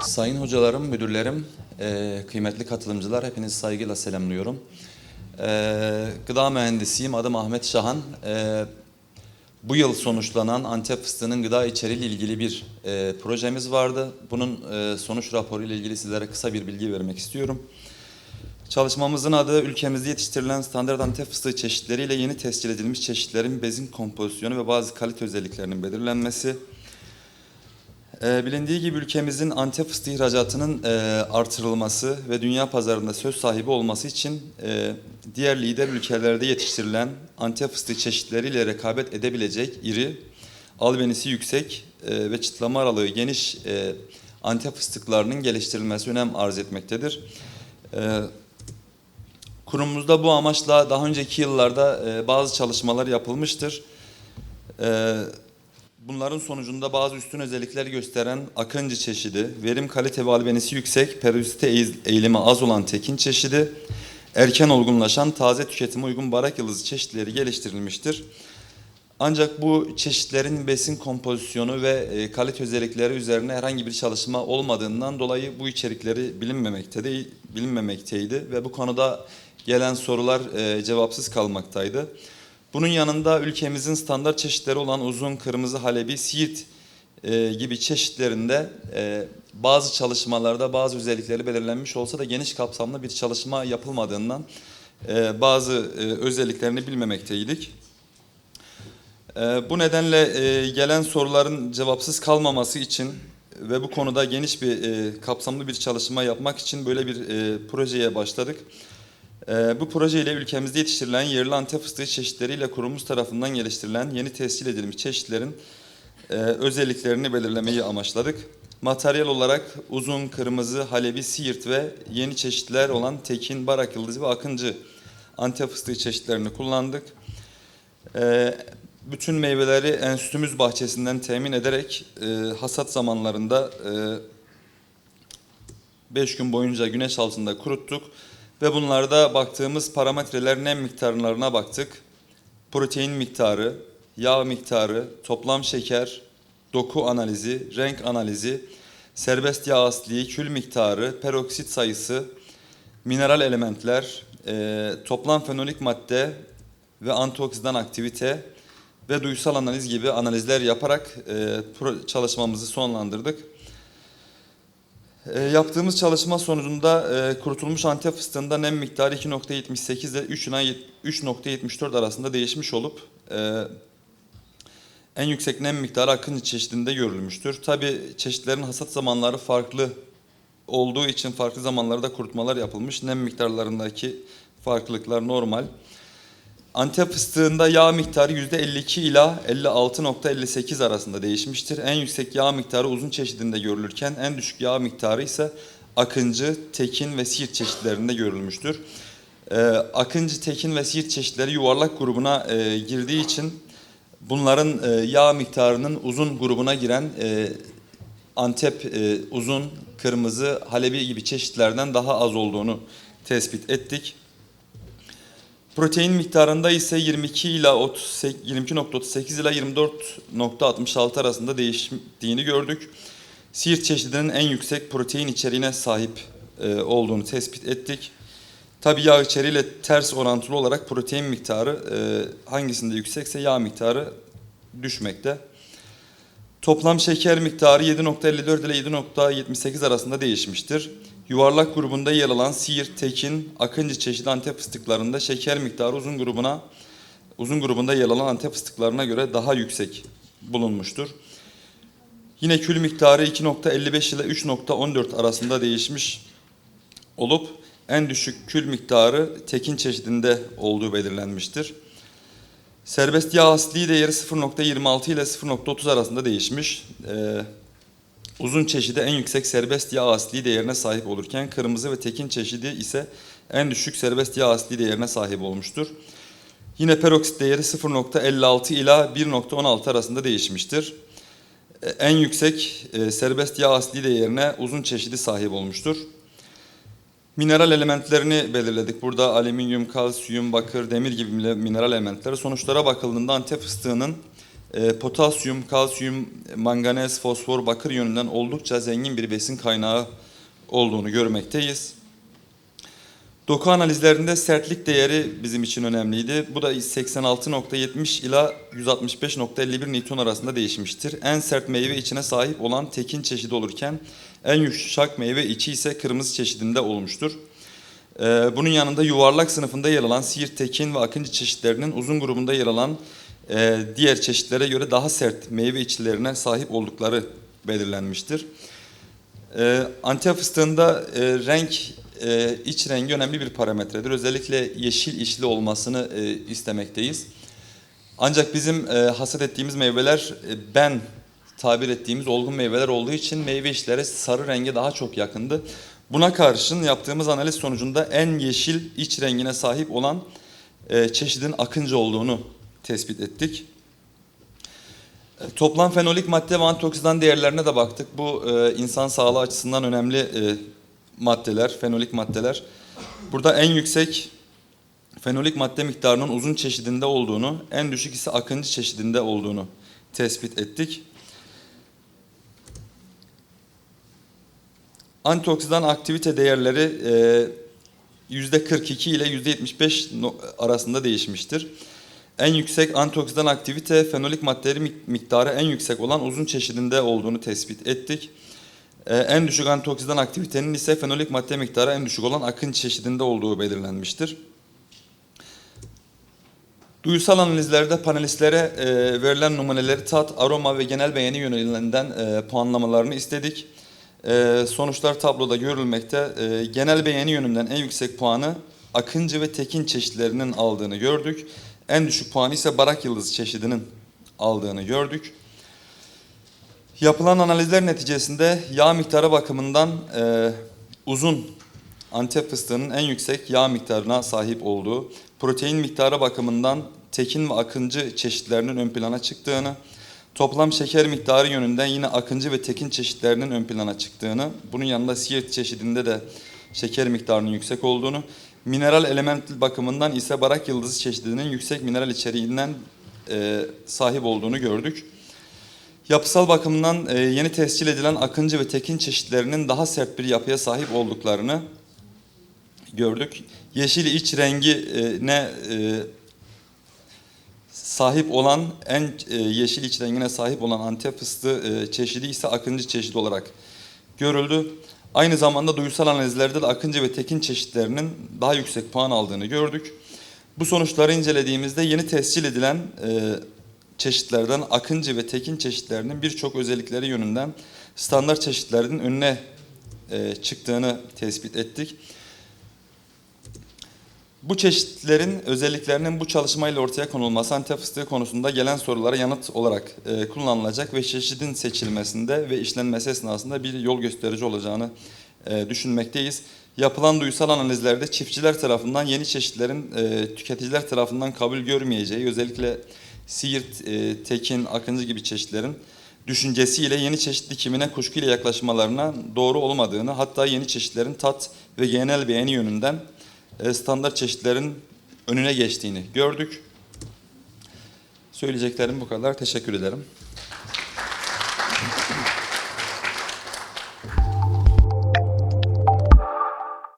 Sayın hocalarım, müdürlerim, eee, kıymetli katılımcılar hepinizi saygıyla selamlıyorum. Eee, gıda mühendisiyim, adım Ahmet Şahan. Eee, bu yıl sonuçlanan Antep fıstığının gıda içeriğiyle ilgili bir eee, projemiz vardı. Bunun eee, sonuç raporu ile ilgili sizlere kısa bir bilgi vermek istiyorum. Çalışmamızın adı ülkemizde yetiştirilen standart Antep fıstığı çeşitleriyle yeni tescil edilmiş çeşitlerin bezin kompozisyonu ve bazı kalite özelliklerinin belirlenmesi. Ee, bilindiği gibi ülkemizin Antep fıstığı ihracatının e, artırılması ve dünya pazarında söz sahibi olması için e, diğer lider ülkelerde yetiştirilen Antep fıstığı çeşitleriyle rekabet edebilecek iri, albenisi yüksek e, ve çıtlama aralığı geniş e, Antep fıstıklarının geliştirilmesi önem arz etmektedir. E, kurumumuzda bu amaçla daha önceki yıllarda e, bazı çalışmalar yapılmıştır. E, Bunların sonucunda bazı üstün özellikler gösteren akıncı çeşidi, verim kalite ve albenisi yüksek, periodisite eğ- eğilimi az olan tekin çeşidi, erken olgunlaşan taze tüketime uygun barak yıldızı çeşitleri geliştirilmiştir. Ancak bu çeşitlerin besin kompozisyonu ve e, kalite özellikleri üzerine herhangi bir çalışma olmadığından dolayı bu içerikleri bilinmemektedir, bilinmemekteydi ve bu konuda gelen sorular e, cevapsız kalmaktaydı. Bunun yanında ülkemizin standart çeşitleri olan uzun, kırmızı, halebi, siirt e, gibi çeşitlerinde e, bazı çalışmalarda bazı özellikleri belirlenmiş olsa da geniş kapsamlı bir çalışma yapılmadığından e, bazı e, özelliklerini bilmemekteydik. E, bu nedenle e, gelen soruların cevapsız kalmaması için ve bu konuda geniş bir e, kapsamlı bir çalışma yapmak için böyle bir e, projeye başladık. Ee, bu projeyle ülkemizde yetiştirilen yerli Antep fıstığı çeşitleriyle kurumumuz tarafından geliştirilen yeni tescil edilmiş çeşitlerin e, özelliklerini belirlemeyi amaçladık. Materyal olarak uzun, kırmızı, halebi, siirt ve yeni çeşitler olan tekin, barak yıldızı ve akıncı Antep fıstığı çeşitlerini kullandık. Ee, bütün meyveleri enstitümüz bahçesinden temin ederek e, hasat zamanlarında 5 gün boyunca güneş altında kuruttuk. Ve bunlarda baktığımız parametreler nem miktarlarına baktık. Protein miktarı, yağ miktarı, toplam şeker, doku analizi, renk analizi, serbest yağ asliği, kül miktarı, peroksit sayısı, mineral elementler, e, toplam fenolik madde ve antioksidan aktivite ve duysal analiz gibi analizler yaparak e, çalışmamızı sonlandırdık. E, yaptığımız çalışma sonucunda e, kurutulmuş Antep fıstığında nem miktarı 2.78 ile 3 ila 3.74 arasında değişmiş olup e, en yüksek nem miktarı akıncı çeşidinde görülmüştür. Tabi çeşitlerin hasat zamanları farklı olduğu için farklı zamanlarda kurutmalar yapılmış. Nem miktarlarındaki farklılıklar normal. Antep fıstığında yağ miktarı %52 ila 56.58 arasında değişmiştir. En yüksek yağ miktarı uzun çeşidinde görülürken en düşük yağ miktarı ise akıncı, tekin ve siirt çeşitlerinde görülmüştür. Ee, akıncı, tekin ve siirt çeşitleri yuvarlak grubuna e, girdiği için bunların e, yağ miktarının uzun grubuna giren e, Antep e, uzun, kırmızı, halebi gibi çeşitlerden daha az olduğunu tespit ettik. Protein miktarında ise 22 ila 38 22.38 ila 24.66 arasında değiştiğini gördük. Siirt çeşidinin en yüksek protein içeriğine sahip e, olduğunu tespit ettik. Tabi yağ içeriğiyle ters orantılı olarak protein miktarı e, hangisinde yüksekse yağ miktarı düşmekte. Toplam şeker miktarı 7.54 ile 7.78 arasında değişmiştir. Yuvarlak grubunda yer alan Siirt, Tekin, Akıncı çeşitli Antep fıstıklarında şeker miktarı uzun grubuna uzun grubunda yer alan Antep fıstıklarına göre daha yüksek bulunmuştur. Yine kül miktarı 2.55 ile 3.14 arasında değişmiş olup en düşük kül miktarı Tekin çeşidinde olduğu belirlenmiştir. Serbest yağ asli değeri 0.26 ile 0.30 arasında değişmiş. Ee, uzun çeşidi en yüksek serbest yağ asli değerine sahip olurken kırmızı ve tekin çeşidi ise en düşük serbest yağ asli değerine sahip olmuştur. Yine peroksit değeri 0.56 ila 1.16 arasında değişmiştir. Ee, En yüksek e, serbest yağ asli değerine uzun çeşidi sahip olmuştur. Mineral elementlerini belirledik. Burada alüminyum, kalsiyum, bakır, demir gibi mine- mineral elementleri. Sonuçlara bakıldığında Antep fıstığının e, potasyum, kalsiyum, manganez, fosfor, bakır yönünden oldukça zengin bir besin kaynağı olduğunu görmekteyiz. Doku analizlerinde sertlik değeri bizim için önemliydi. Bu da 86.70 ila 165.51 Newton arasında değişmiştir. En sert meyve içine sahip olan tekin çeşidi olurken en yumuşak meyve içi ise kırmızı çeşidinde olmuştur. Ee, bunun yanında yuvarlak sınıfında yer alan Siirt, Tekin ve Akıncı çeşitlerinin uzun grubunda yer alan e, diğer çeşitlere göre daha sert meyve içlerine sahip oldukları belirlenmiştir. Ee, Antep fıstığında e, renk, e, iç rengi önemli bir parametredir. Özellikle yeşil içli olmasını e, istemekteyiz. Ancak bizim e, hasat ettiğimiz meyveler e, ben tabir ettiğimiz olgun meyveler olduğu için meyve içleri sarı renge daha çok yakındı. Buna karşın yaptığımız analiz sonucunda en yeşil iç rengine sahip olan e, çeşidin akıncı olduğunu tespit ettik. Toplam fenolik madde ve antioksidan değerlerine de baktık. Bu e, insan sağlığı açısından önemli e, maddeler, fenolik maddeler. Burada en yüksek fenolik madde miktarının uzun çeşidinde olduğunu, en düşük ise akıncı çeşidinde olduğunu tespit ettik. Antioksidan aktivite değerleri e, %42 ile %75 no- arasında değişmiştir. En yüksek antioksidan aktivite fenolik maddeleri mik- miktarı en yüksek olan uzun çeşidinde olduğunu tespit ettik. Ee, en düşük antioksidan aktivitenin ise fenolik madde miktarı en düşük olan akın çeşidinde olduğu belirlenmiştir. Duyusal analizlerde panelistlere e, verilen numuneleri tat, aroma ve genel beğeni yönelinden e, puanlamalarını istedik. E, sonuçlar tabloda görülmekte. E, genel beğeni yönünden en yüksek puanı akıncı ve tekin çeşitlerinin aldığını gördük. En düşük puanı ise barak yıldızı çeşidinin aldığını gördük. Yapılan analizler neticesinde yağ miktarı bakımından e, uzun Antep fıstığının en yüksek yağ miktarına sahip olduğu, protein miktarı bakımından tekin ve akıncı çeşitlerinin ön plana çıktığını, toplam şeker miktarı yönünden yine akıncı ve tekin çeşitlerinin ön plana çıktığını, bunun yanında siirt çeşidinde de şeker miktarının yüksek olduğunu, mineral element bakımından ise barak yıldızı çeşidinin yüksek mineral içeriğinden e, sahip olduğunu gördük. Yapısal bakımdan e, yeni tescil edilen akıncı ve tekin çeşitlerinin daha sert bir yapıya sahip olduklarını gördük. Yeşil iç rengine e, sahip olan en e, yeşil iç rengine sahip olan Antep fıstığı e, çeşidi ise akıncı çeşidi olarak görüldü. Aynı zamanda duysal analizlerde de akıncı ve tekin çeşitlerinin daha yüksek puan aldığını gördük. Bu sonuçları incelediğimizde yeni tescil edilen e, çeşitlerden akıncı ve tekin çeşitlerinin birçok özellikleri yönünden standart çeşitlerinin önüne e, çıktığını tespit ettik. Bu çeşitlerin özelliklerinin bu çalışmayla ortaya konulması Antep fıstığı konusunda gelen sorulara yanıt olarak e, kullanılacak ve çeşidin seçilmesinde ve işlenmesi esnasında bir yol gösterici olacağını e, düşünmekteyiz. Yapılan duysal analizlerde çiftçiler tarafından yeni çeşitlerin e, tüketiciler tarafından kabul görmeyeceği, özellikle Siirt, e, Tekin, Akıncı gibi çeşitlerin düşüncesiyle yeni çeşit dikimine kuşkuyla yaklaşmalarına doğru olmadığını, hatta yeni çeşitlerin tat ve genel beğeni yönünden standart çeşitlerin önüne geçtiğini gördük. Söyleyeceklerim bu kadar. Teşekkür ederim.